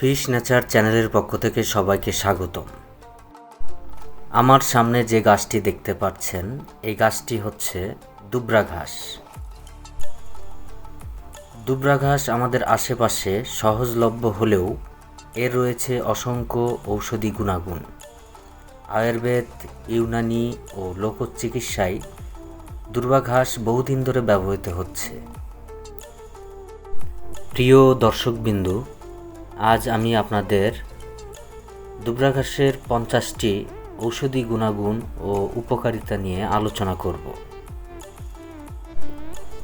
Fish nature চ্যানেলের পক্ষ থেকে সবাইকে স্বাগত আমার সামনে যে গাছটি দেখতে পাচ্ছেন, এই গাছটি হচ্ছে দুবরা ঘাস। দুবরা ঘাস আমাদের আশেপাশে সহজলভ্য হলেও এর রয়েছে অসংখ্য ঔষধি গুণাগুণ। আয়ুর্বেদ, ইউনানি ও লোকচিকিৎসায় দুর্বা ঘাস বহুদিন ধরে ব্যবহৃত হচ্ছে। প্রিয় দর্শকবিন্দু আজ আমি আপনাদের দুবরা ঘাসের পঞ্চাশটি ঔষধি গুণাগুণ ও উপকারিতা নিয়ে আলোচনা করব।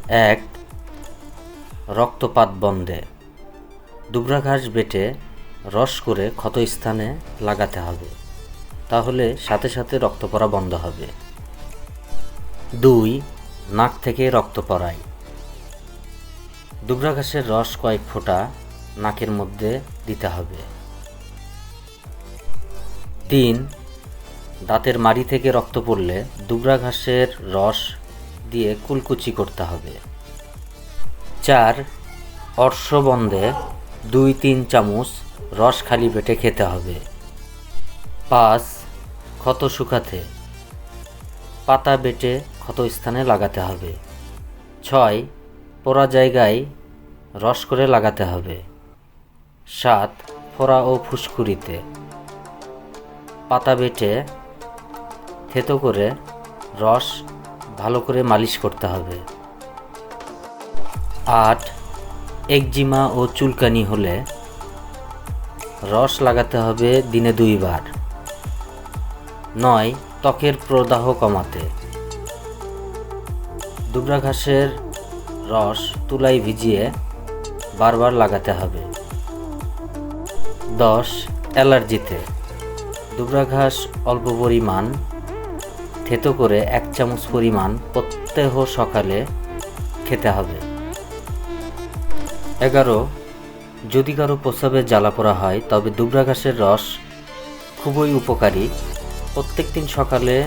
এক, রক্তপাত বন্ধে। দুবরা ঘাস বেটে রস করে ক্ষতস্থানে লাগাতে হবে, তাহলে সাথে সাথে রক্ত পড়া বন্ধ হবে। দুই, নাক থেকে রক্ত পড়ায়। দুবরা ঘাসের রস কয়েক ফোঁটা নাকের মধ্যে দিতে হবে। তিন, দাঁতের মাড়ি থেকে রক্ত পড়লে দুবরা ঘাসের রস দিয়ে কুলকুচি করতে হবে। চার, অর্শবন্ধে দুই তিন চামচ রস খালি পেটে খেতে হবে। পাঁচ, ক্ষত শুকাতে পাতা বেটে ক্ষত স্থানে লাগাতে হবে। ছয়, পোড়া জায়গায় রস করে লাগাতে হবে। সাত ফোড়া ও ফুসকুড়িতে। পাতা বেটে থেতো করে রস ভালো করে মালিশ করতে হবে। আট, একজিমা ও চুলকানি হলে রস লাগাতে হবে দিনে দুইবার। নয়, ত্বকের প্রদাহ কমাতে। দুবরা ঘাসের রস তুলায় ভিজিয়ে বারবার লাগাতে হবে। দশ অ্যালার্জিতে। দুবরা ঘাস অল্প পরিমাণ, থেতো করে এক চামচ পরিমাণ প্রত্যহ সকালে খেতে হবে। এগারো, যদি কারও প্রস্রাবে জ্বালা পোড়া হয়, তবে দুবরা ঘাসের রস খুবই উপকারী। প্রত্যেক দিন সকালে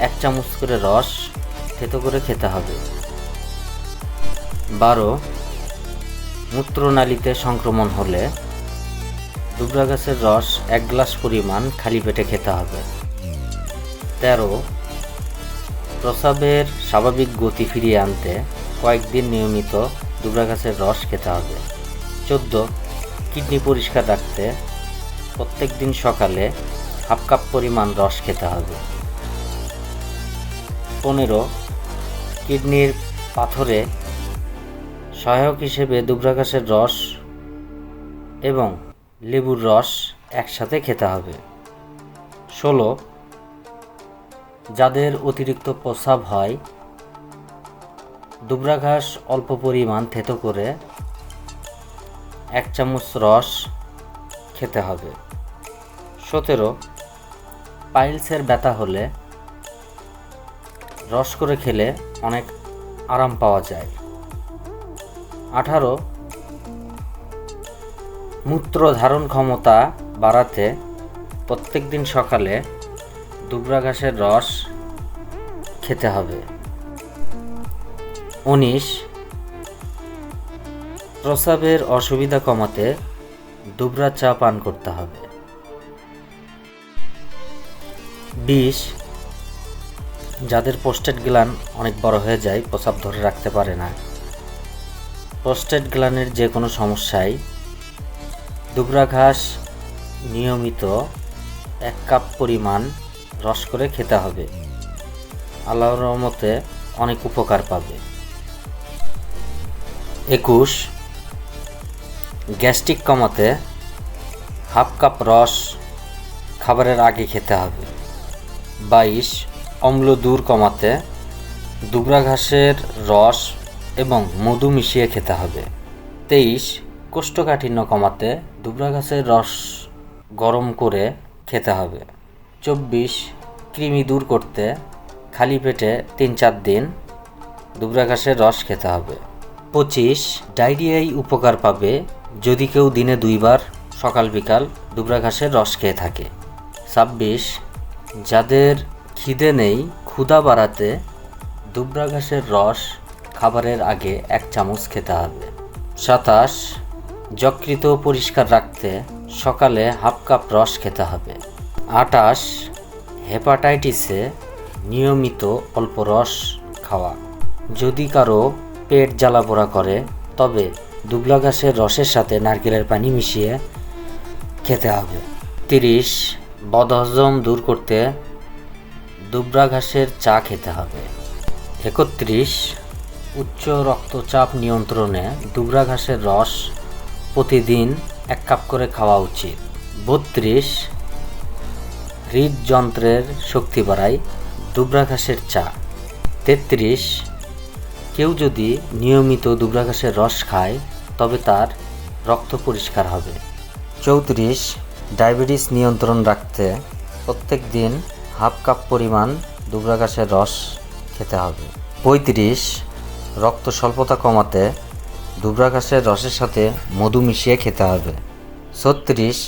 এক চামচ করে রস থেতো করে খেতে হবে। বারো, মূত্রনালীতে সংক্রমণ হলে দুবরা গাছের রস এক গ্লাস পরিমাণ খালি পেটে খেতে হবে। তেরো, প্রসাবের স্বাভাবিক গতি ফিরিয়ে আনতে কয়েকদিন নিয়মিত দুবরা গাছের রস খেতে হবে। চোদ্দ, কিডনি পরিষ্কার রাখতে প্রত্যেক দিন সকালে হাফ কাপ পরিমাণ রস খেতে হবে। পনেরো, কিডনির পাথরে সহায়ক হিসেবে দুবরা ঘাসের রস এবং লেবুর রস একসাথে খেতে হবে। ষোলো। যাদের অতিরিক্ত প্রস্রাব হয় দুবরা ঘাস অল্প পরিমাণ থেতো করে এক চামচ রস খেতে হবে। সতেরো। পাইলসের ব্যথা হলে রস করে খেলে অনেক আরাম পাওয়া যায়। আঠারো। মূত্র ধারণ ক্ষমতা বাড়াতে প্রত্যেক দিন সকালে দুবরা ঘাসের রস খেতে হবে। উনিশ প্রস্রাবের অসুবিধা কমাতে দুবরা চা পান করতে হবে। বিশ, যাদের পোস্টেড গ্লান অনেক বড় হয়ে যায় প্রস্রাব ধরে রাখতে পারে না। পোস্টেড গ্লানের যে কোনো সমস্যায় দুবরা ঘাস নিয়মিত এক কাপ পরিমাণ রস করে খেতে হবে। আল্লাহর রহমতে অনেক উপকার পাবে। একুশ, গ্যাস্ট্রিক কমাতে হাফ কাপ রস খাবারের আগে খেতে হবে। বাইশ, অম্ল দূর কমাতে দুবরা ঘাসের রস এবং মধু মিশিয়ে খেতে হবে। তেইশ কোষ্ঠকাঠিন্য কমাতে দুবরা ঘাসের রস গরম করে খেতে হবে। চব্বিশ, কৃমি দূর করতে খালি পেটে তিন চার দিন দুবরা ঘাসের রস খেতে হবে। পঁচিশ, ডায়রিয়ায় উপকার পাবে যদি কেউ দিনে দুইবার সকাল বিকাল দুবরা ঘাসের রস খেয়ে থাকে। ছাব্বিশ, যাদের খিদে নেই ক্ষুধা বাড়াতে দুবরা ঘাসের রস খাবারের আগে এক চামচ খেতে হবে। সাতাশ যকৃত পরিষ্কার রাখতে সকালে হাফ কাপ রস খেতে হবে। আটাশ হেপাটাইটিসে নিয়মিত অল্প রস খাওয়া। যদি কারও পেট জ্বালাপোড়া করে, তবে দুবলা ঘাসের রসের সাথে নারকেলের পানি মিশিয়ে খেতে হবে। তিরিশ বদহজম দূর করতে দুবরা ঘাসের চা খেতে হবে। একত্রিশ উচ্চ রক্তচাপ নিয়ন্ত্রণে দুবরা ঘাসের রস প্রতিদিন এক কাপ করে খাওয়া উচিত। বত্রিশ হৃদযন্ত্রের শক্তি বাড়ায় দুবরা ঘাসের চা। তেত্রিশ কেউ যদি নিয়মিত দুবরা ঘাসের রস খায়, তবে তার রক্ত পরিষ্কার হবে। চৌত্রিশ ডায়াবেটিস নিয়ন্ত্রণ রাখতে প্রত্যেক দিন হাফ কাপ পরিমাণ দুবরা ঘাসের রস খেতে হবে। পঁয়ত্রিশ রক্ত স্বল্পতা কমাতে দুবরা ঘাসের রসের সাথে মধু মিশিয়ে খেতে হবে। ছত্রিশ,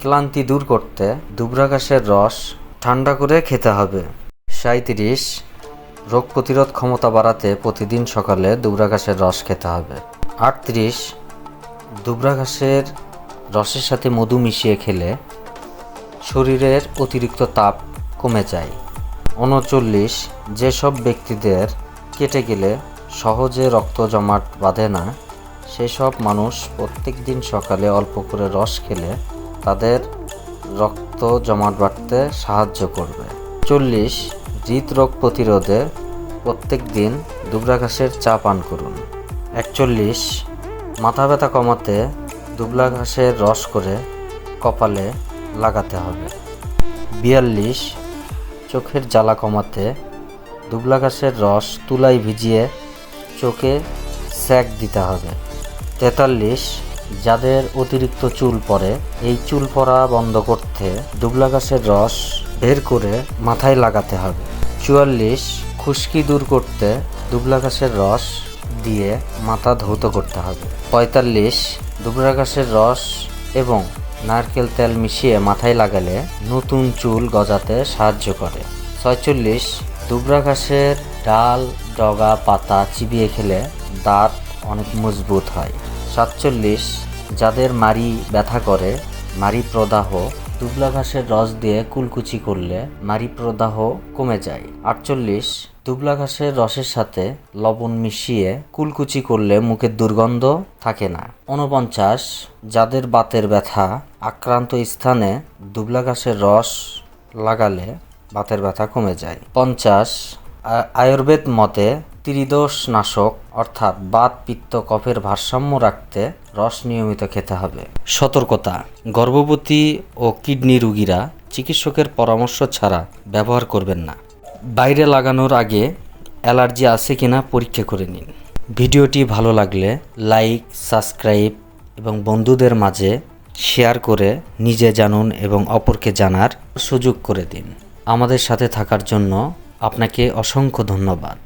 ক্লান্তি দূর করতে দুবরা ঘাসের রস ঠান্ডা করে খেতে হবে। সাঁত্রিশ রোগ প্রতিরোধ ক্ষমতা বাড়াতে প্রতিদিন সকালে দুবরা ঘাসের রস খেতে হবে। আটত্রিশ, দুবরা ঘাসের রসের সাথে মধু মিশিয়ে খেলে শরীরের অতিরিক্ত তাপ কমে যায়। উনচল্লিশ, যেসব ব্যক্তিদের কেটে গেলে সহজে রক্ত জমাট বাঁধে না সেসব মানুষ প্রত্যেক দিন সকালে অল্প করে রস খেলে তাদের রক্ত জমাট বাড়তে সাহায্য করবে। চল্লিশ, হৃদরোগ প্রতিরোধে প্রত্যেক দিন দুবরা ঘাসের চা পান করুন। একচল্লিশ, মাথা ব্যথা কমাতে দুবলা ঘাসের রস করে কপালে লাগাতে হবে। বিয়াল্লিশ, চোখের জ্বালা কমাতে দুবলা ঘাসের রস তুলায় ভিজিয়ে চোখে স্যাক দিতে হবে। তেতাল্লিশ, যাদের অতিরিক্ত চুল পড়ে, এই চুল পড়া বন্ধ করতে দুবলা গাছের রস বের করে মাথায় লাগাতে হবে। চুয়াল্লিশ, খুশকি দূর করতে দুবলা গাছের রস দিয়ে মাথা ধৌত করতে হবে। পঁয়তাল্লিশ দুবরা গাছের রস এবং নারকেল তেল মিশিয়ে মাথায় লাগালে নতুন চুল গজাতে সাহায্য করে। ছয়চল্লিশ দুবরা ঘাসের ডাল, ডগা, পাতা চিবিয়ে খেলে দাঁত অনেক মজবুত হয়। সাতচল্লিশ, যাদের মারি ব্যথা করে মারি প্রদাহ, দুবলা ঘাসের রস দিয়ে কুলকুচি করলে মারি প্রদাহ কমে যায়। আটচল্লিশ, দুবলা ঘাসের রসের সাথে লবণ মিশিয়ে কুলকুচি করলে মুখের দুর্গন্ধ থাকে না। উনপঞ্চাশ যাদের বাতের ব্যথা, আক্রান্ত স্থানে দুবলা ঘাসের রস লাগালে বাতের ব্যথা কমে যায়। পঞ্চাশ আয়ুর্বেদ মতে ত্রিদোষ নাশক অর্থাৎ বাত পিত্ত কফের ভারসাম্য রাখতে রস নিয়মিত খেতে হবে। সতর্কতা, গর্ভবতী ও কিডনি রুগীরা চিকিৎসকের পরামর্শ ছাড়া ব্যবহার করবেন না। বাইরে লাগানোর আগে অ্যালার্জি আছে কিনা পরীক্ষা করে নিন। ভিডিওটি ভালো লাগলে লাইক, সাবস্ক্রাইব এবং বন্ধুদের মাঝে শেয়ার করে নিজে জানুন এবং অপরকে জানার সুযোগ করে দিন। আমাদের সাথে থাকার জন্য আপনাকে অসংখ্য ধন্যবাদ।